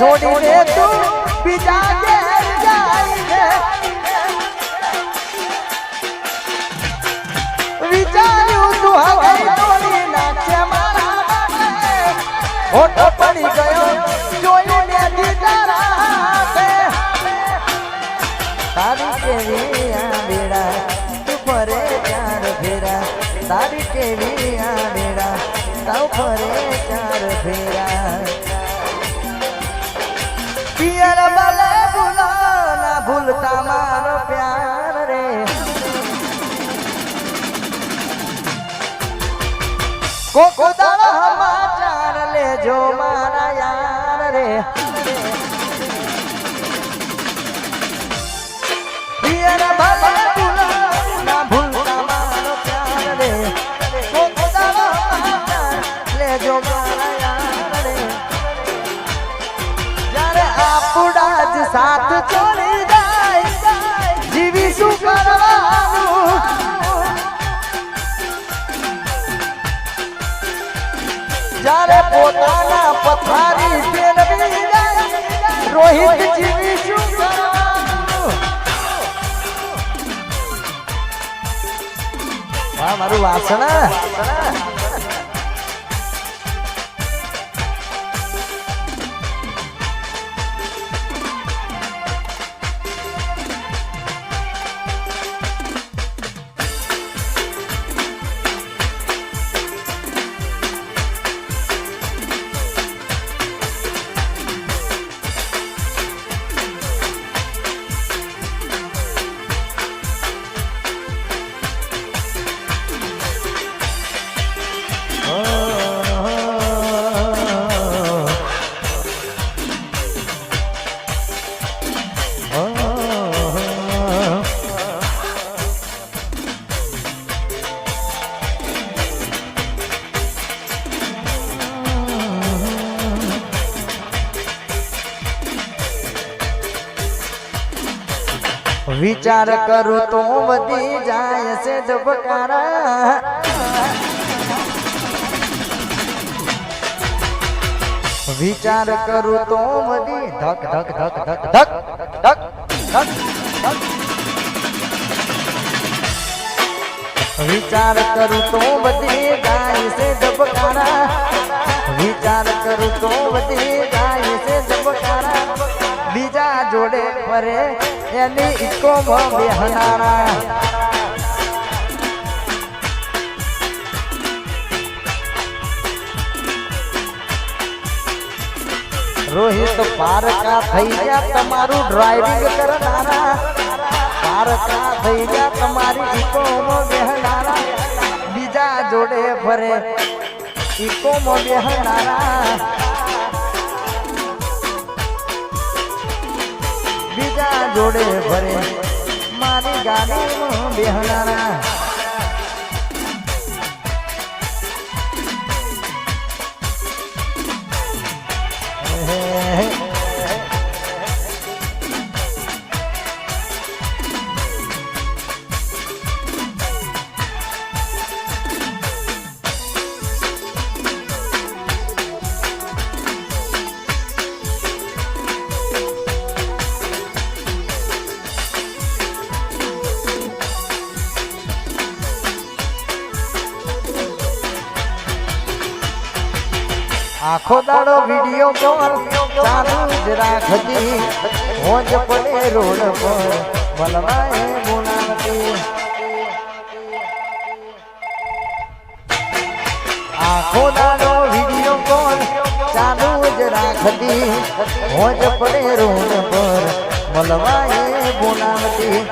છોડીને તું બીજા ઘેર જાય વિચાર્યું તું હવે તોડી નાખે મારા માટે. ઓટો પડી ગયો જોઈને દીદારા હાથે. તારી કેવી આ બેડા તું ફરે ચાર ફેરા. તારી કેવી આ બેડા તાવ ફરે ચાર ફેરા. ભૂલતા મારો પ્યાર રે કોકો દાડા સમાચાર લેજો મારા યાર રે પિયર ભલે ભૂલો ના ભૂલતા મારો પ્યાર રે કોકો દાડા સમાચાર લેજો મારા યાર રે જ્યારે આપણા જ સાથ છોડી પોતાના પથારી ફેરવી રોહિત જીવીશું મારું વાસણા. વિચાર કરું તો વધી જાય છે ધબકારા વિચાર કરું તો વધી ધક ધક ધક ધક ધક ધક ધક ધક વિચાર કરું તો વધી જાય છે ધબકારા વિચાર કરું તો વધી જાય છે ધબકારા બીજા જોડે ફરે, એની ઇકો બેહનારા રોહિત પારકા થઈ ગયા તમારું ડ્રાઇવિંગ કરનારા. પારકા થઈ ગયા તમારી ઇકો બેહનારા બીજા જોડે ફરે ઇકો બેહનારા બીજા જોડે ભરે. મારી ગાડીમાં બેહનારા આખો દાડો વીડિયો કોલ ચાલુ જ રાખતી હોજ પડે રોડ પર. બલવાએ ગુણાતી આખો દાડો વીડિયો કોલ ચાલુ જ રાખતી હોજ પડે રોડ પર. બલવાએ ગુણાતી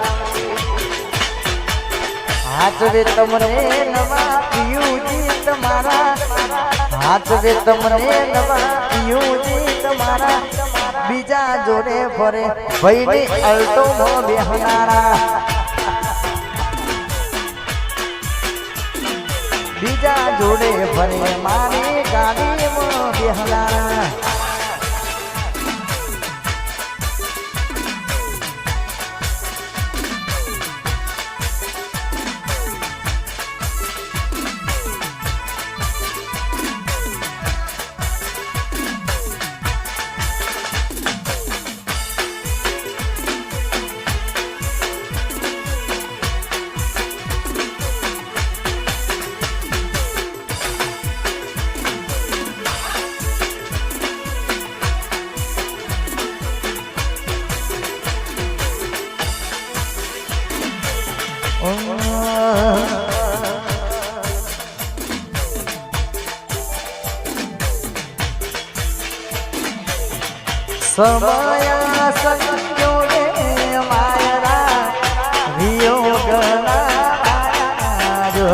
હાચવે તમને નવા પિયુજી તમારા હાચવે તમને નવા પિયુજી તમારા. બીજા જોડે ફરે ભાઈની અલ્ટો નો બેહનારા. બીજા જોડે ફરે, મારી ગાડીમાં બેહનારા. સમય સંજોગે માયરા વિયોગના જો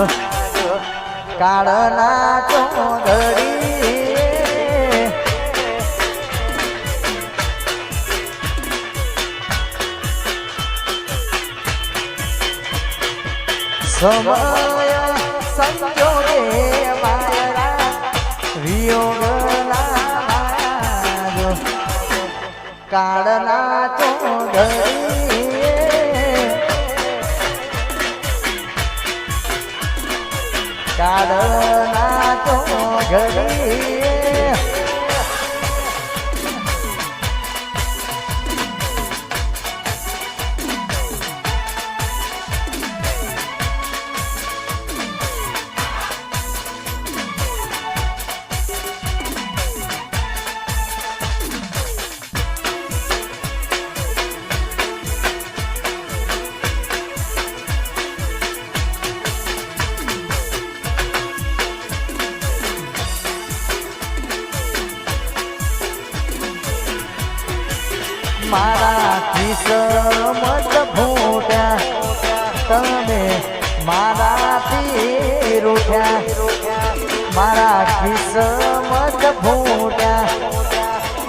કાળના ચોઘડી સમય સંજોગે કાળના ચોઘડી કાળના ચોઘડી મારા સમજ ફૂટ્યા તમે મારાથી રૂઠ્યા. મારા સમજ ફૂટ્યા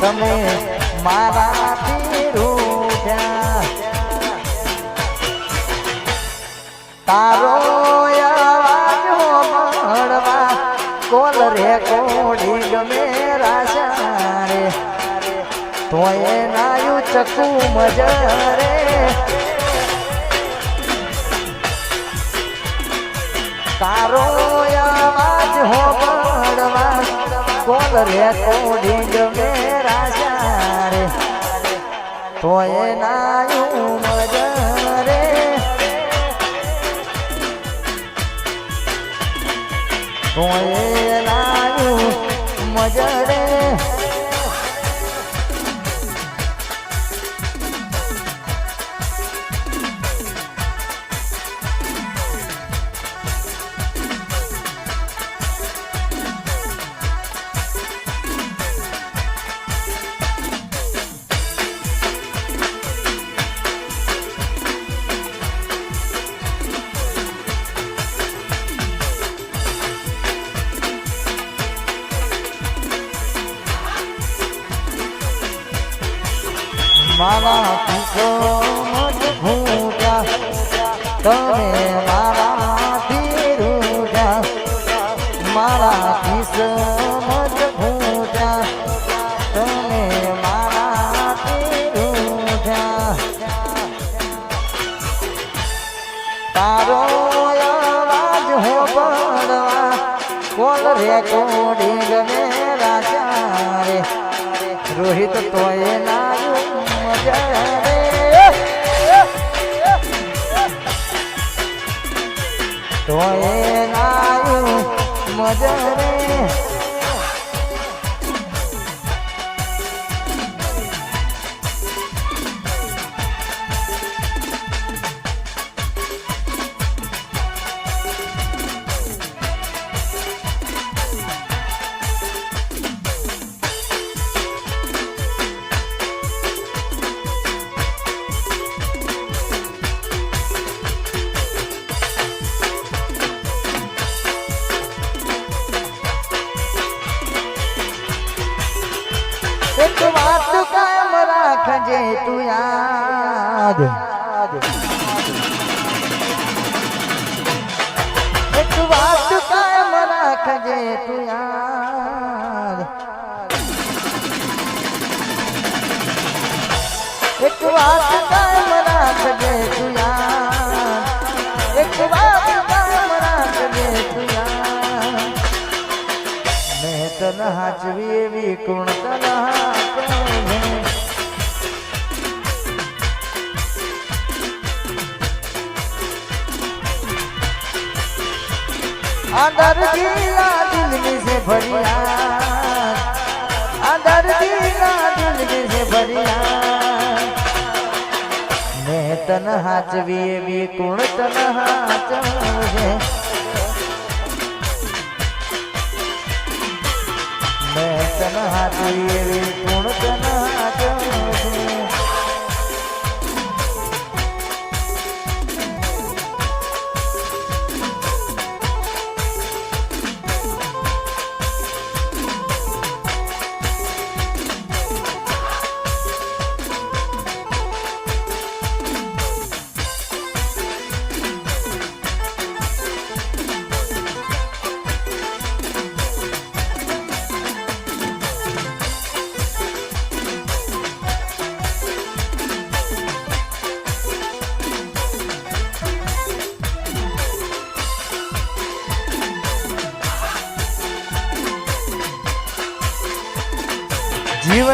તમે મારાથી રૂઠ્યા. તારો કોલ રે કોડી ગમે રાજા રે નાયું ચકુ મજરે તારો અવાજ હો મળવા કોલ રે. કોડી ગમે રાશા રે. તોય નાયું મજરે મારા કિસ્મત ફૂટ્યા તમે મારાથી રૂઠ્યા મારા કિસ્મત ફૂટ્યા તમે મારાથી રૂઠ્યા તારો અવાજ હો પડવા ને રાજા રોહિત તોય નાયું રે તોય નાયું મજા રે. યાદ એક વાત કાયમ રાખજે તું યાદ એક વાત કાયમ રાખજે તું યાદ એક વાત કાયમ રાખજે તું યાદ મેં તને હાચવી એવી કોણ તને હાચવે આદર જીલા દિલની સે ભરિયા આદર જીલા દિલની સે ભરિયા મેં તન હાચવી એવી કોણ તન હાચવે મેં તન હાચવી એવી કોણ તન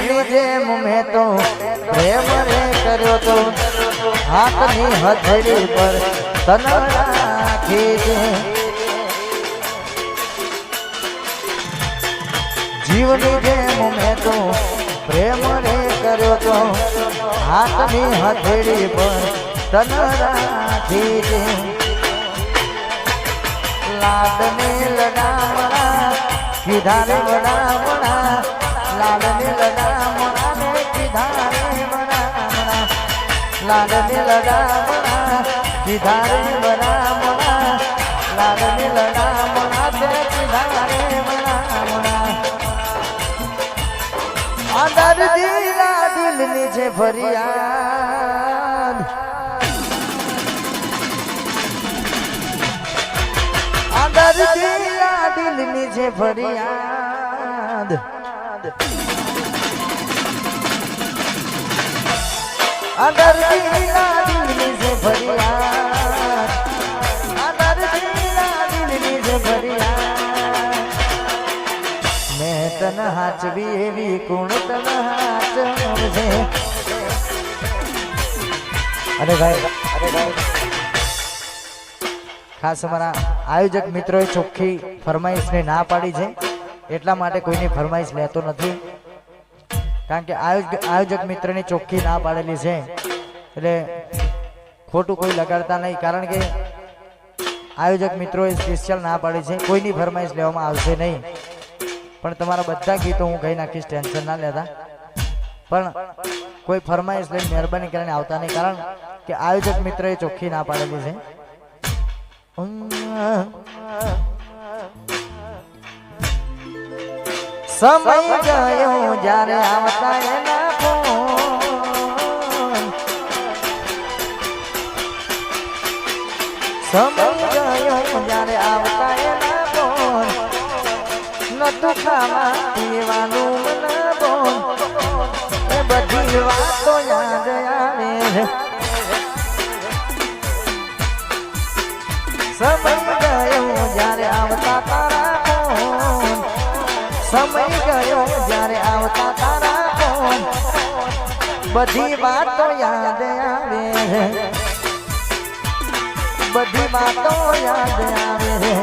જીવની જેમ મેં તો પ્રેમ રે કર્યો તો હાથની હથેળી પર તન રાખી છે જીવની જેમ મેં તો પ્રેમ રે કર્યો તો હાથની હથેળી પર તન રાખી છે લાડને લડાવડા કીધા રે વડામણા લાડને લડામણા ને કીધા રે વડામણા લાડને લડામણા કીધા રે વડામણા લાડને લડામણા તે કીધા રે વડામણા આ દર્દી ના દિલની છે ફરિયાદ આ દર્દી ના દિલની છે ફરિયાદ તન હાચવી એવી કોણ તન અરે ભાઈ ખાસ અમારા આયોજક મિત્રોએ ચોખ્ખી ફરમાઈશને ના પાડી છે. એટલા માટે કોઈની ફરમાઈશ લેતો નથી. કારણ કે આયોજક આયોજક મિત્રની ચોખ્ખી ના પાડેલી છે. એટલે ખોટું કોઈ લગાડતા નહીં, કારણ કે આયોજક મિત્રોએ સ્પેશિયલ ના પાડી છે. કોઈની ફરમાઈશ લેવામાં આવશે નહીં. પણ તમારા બધા ગીતો હું કહી નાખીશ, ટેન્શન ના લેતા. પણ કોઈ ફરમાઈશ લઈને મહેરબાની કરીને આવતા નહીં, કારણ કે આયોજક મિત્રએ ચોખ્ખી ના પાડેલી છે. સમય ગયો જ્યારે આવતા એના ફોન. સમય ગયો જ્યારે આવતા એના ફોન. ખાવા પીવાનું એ બધી વાતો યાદ આવે. જ્યારે આવતા સમય ગયો જ્યારે આવતા તારા ફોન. બધી વાતો યાદ આવે બધી વાતો યાદ આવે